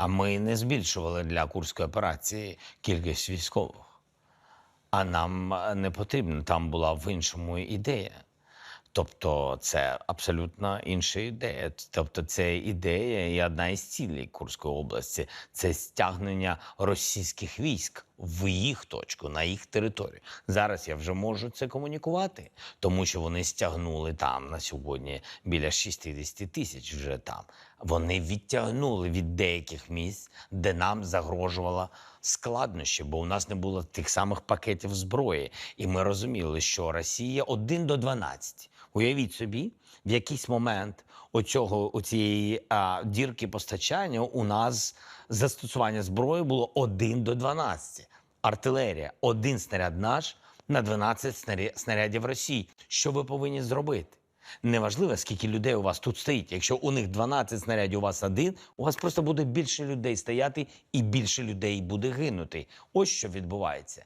А ми не збільшували для курської операції кількість військових. А нам е, не потрібно. Там була в іншому ідея. Тобто, це абсолютно інша ідея. Тобто, це ідея і одна із цілей Курської області це стягнення російських військ в їх точку, на їх територію. Зараз я вже можу це комунікувати, тому що вони стягнули там на сьогодні біля 60 тисяч вже там. Вони відтягнули від деяких місць, де нам загрожувало складнощі, бо у нас не було тих самих пакетів зброї. І ми розуміли, що Росія 1 до 12. Уявіть собі, в якийсь момент оцього, оцієї а, дірки постачання у нас застосування зброї було 1 до 12. Артилерія, один снаряд наш на 12 снаря- снарядів Росії. Що ви повинні зробити? Неважливо, скільки людей у вас тут стоїть. Якщо у них 12 снарядів, у вас один, у вас просто буде більше людей стояти і більше людей буде гинути. Ось що відбувається.